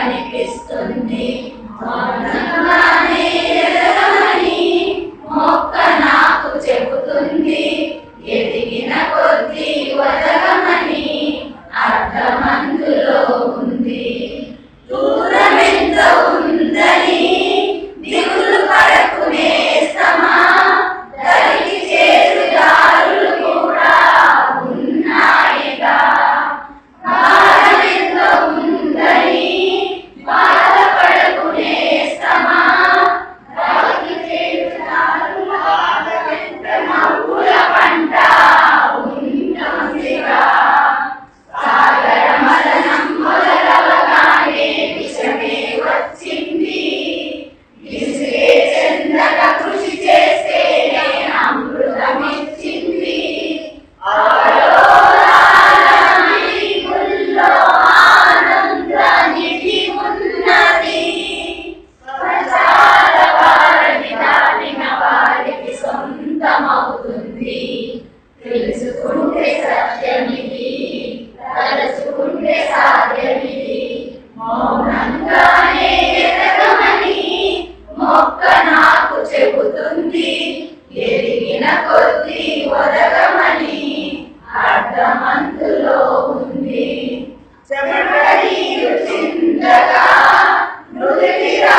and it is కొద్ది ఎదిగిన కొద్ది వదగమని అర్థమంతులో ఉంది. చెమటడి చింతగా నుదిటిరా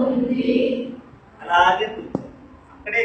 ఉంది. అలాగే అక్కడే